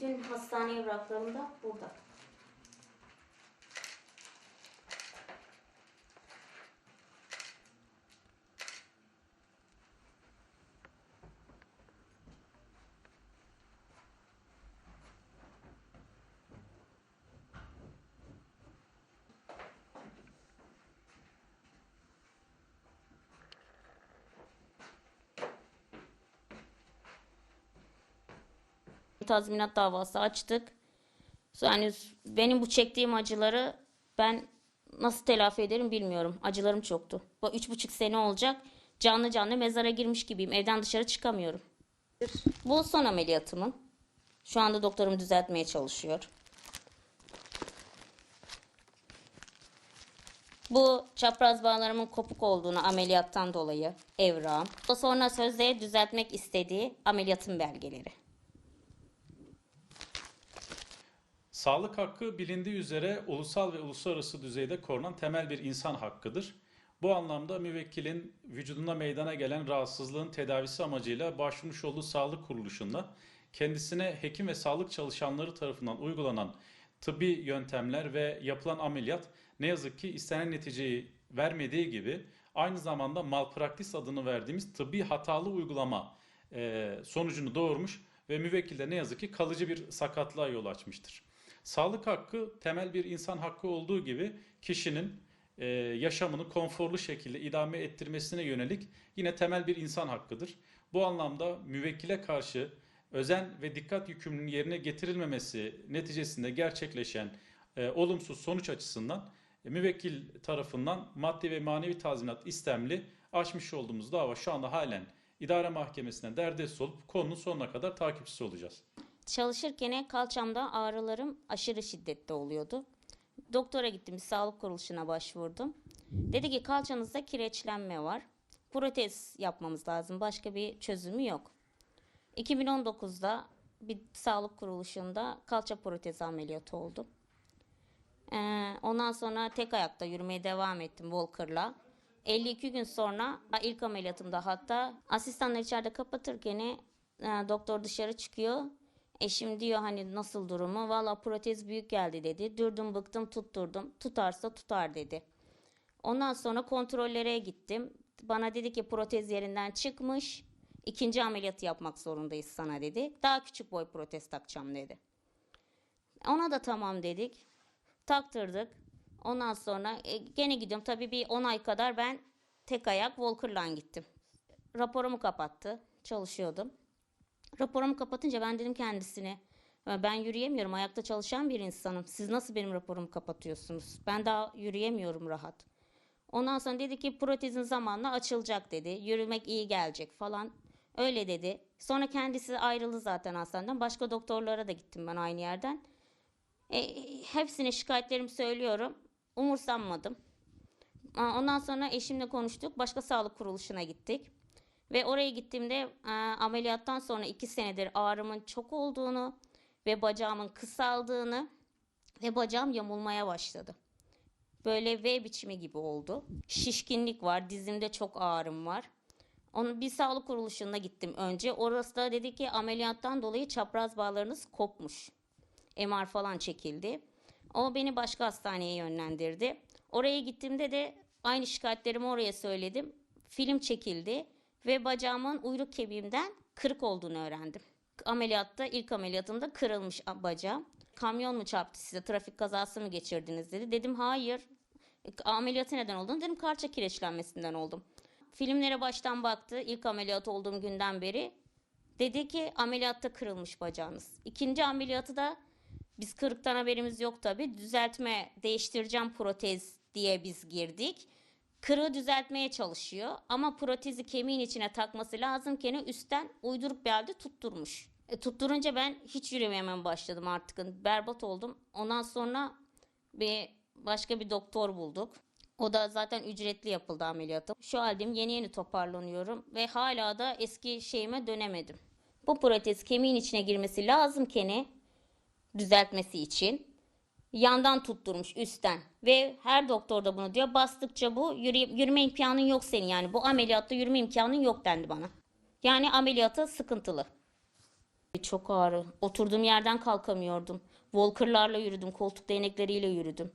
Bütün hastane evraklarım da burada. Tazminat davası açtık. Yani benim bu çektiğim acıları ben nasıl telafi ederim bilmiyorum. Acılarım çoktu. Bu üç buçuk sene olacak. Canlı canlı mezara girmiş gibiyim. Evden dışarı çıkamıyorum. Bu son ameliyatımın. Şu anda doktorum düzeltmeye çalışıyor. Bu çapraz bağlarımın kopuk olduğunu ameliyattan dolayı evrağım. Sonra sözde düzeltmek istediği ameliyatın belgeleri. Sağlık hakkı bilindiği üzere ulusal ve uluslararası düzeyde korunan temel bir insan hakkıdır. Bu anlamda müvekkilin vücudunda meydana gelen rahatsızlığın tedavisi amacıyla başvurmuş olduğu sağlık kuruluşunda kendisine hekim ve sağlık çalışanları tarafından uygulanan tıbbi yöntemler ve yapılan ameliyat ne yazık ki istenen neticeyi vermediği gibi aynı zamanda malpraktis adını verdiğimiz tıbbi hatalı uygulama e, sonucunu doğurmuş ve müvekkil de ne yazık ki kalıcı bir sakatlığa yol açmıştır. Sağlık hakkı temel bir insan hakkı olduğu gibi kişinin e, yaşamını konforlu şekilde idame ettirmesine yönelik yine temel bir insan hakkıdır. Bu anlamda müvekkile karşı özen ve dikkat yükümlülüğünün yerine getirilmemesi neticesinde gerçekleşen e, olumsuz sonuç açısından e, müvekkil tarafından maddi ve manevi tazminat istemli açmış olduğumuz dava şu anda halen idare mahkemesine derdest olup konunun sonuna kadar takipçisi olacağız. Çalışırken kalçamda ağrılarım aşırı şiddetli oluyordu. Doktora gittim, sağlık kuruluşuna başvurdum. Dedi ki kalçanızda kireçlenme var. Protez yapmamız lazım. Başka bir çözümü yok. 2019'da bir sağlık kuruluşunda kalça protezi ameliyatı oldum. Ee, ondan sonra tek ayakta yürümeye devam ettim Walker'la. 52 gün sonra ilk ameliyatımda hatta asistanlar içeride kapatırken e, doktor dışarı çıkıyor. Eşim diyor hani nasıl durumu? Valla protez büyük geldi dedi. Durdum bıktım tutturdum. Tutarsa tutar dedi. Ondan sonra kontrollere gittim. Bana dedi ki protez yerinden çıkmış. İkinci ameliyatı yapmak zorundayız sana dedi. Daha küçük boy protez takacağım dedi. Ona da tamam dedik. Taktırdık. Ondan sonra e, gene gidiyorum. Tabii bir 10 ay kadar ben tek ayak Walker'la gittim. Raporumu kapattı. Çalışıyordum. Raporumu kapatınca ben dedim kendisine ben yürüyemiyorum. Ayakta çalışan bir insanım. Siz nasıl benim raporumu kapatıyorsunuz? Ben daha yürüyemiyorum rahat. Ondan sonra dedi ki protezin zamanla açılacak dedi. Yürümek iyi gelecek falan. Öyle dedi. Sonra kendisi ayrıldı zaten hastaneden. Başka doktorlara da gittim ben aynı yerden. E, hepsine şikayetlerimi söylüyorum. Umursanmadım. Ondan sonra eşimle konuştuk. Başka sağlık kuruluşuna gittik. Ve oraya gittiğimde e, ameliyattan sonra iki senedir ağrımın çok olduğunu ve bacağımın kısaldığını ve bacağım yamulmaya başladı. Böyle V biçimi gibi oldu. Şişkinlik var, dizimde çok ağrım var. Onun bir sağlık kuruluşuna gittim önce. Orası da dedi ki ameliyattan dolayı çapraz bağlarınız kopmuş. MR falan çekildi. O beni başka hastaneye yönlendirdi. Oraya gittiğimde de aynı şikayetlerimi oraya söyledim. Film çekildi ve bacağımın uyluk kemiğimden kırık olduğunu öğrendim. Ameliyatta ilk ameliyatımda kırılmış bacağım. Kamyon mu çarptı size trafik kazası mı geçirdiniz dedi. Dedim hayır. Ameliyatı neden oldun? Dedim kalça kireçlenmesinden oldum. Filmlere baştan baktı ilk ameliyat olduğum günden beri. Dedi ki ameliyatta kırılmış bacağınız. İkinci ameliyatı da biz kırıktan haberimiz yok tabi. Düzeltme değiştireceğim protez diye biz girdik. Kırığı düzeltmeye çalışıyor ama protezi kemiğin içine takması lazımken üstten uyduruk bir halde tutturmuş. E, tutturunca ben hiç yürümemem başladım artık. Berbat oldum. Ondan sonra bir başka bir doktor bulduk. O da zaten ücretli yapıldı ameliyatı. Şu haldeyim yeni yeni toparlanıyorum ve hala da eski şeyime dönemedim. Bu protez kemiğin içine girmesi lazımken düzeltmesi için yandan tutturmuş üstten ve her doktor da bunu diyor bastıkça bu yürü, yürüme imkanın yok senin yani bu ameliyatta yürüme imkanın yok dendi bana. Yani ameliyatı sıkıntılı. Çok ağrı. Oturduğum yerden kalkamıyordum. Walker'larla yürüdüm, koltuk değnekleriyle yürüdüm.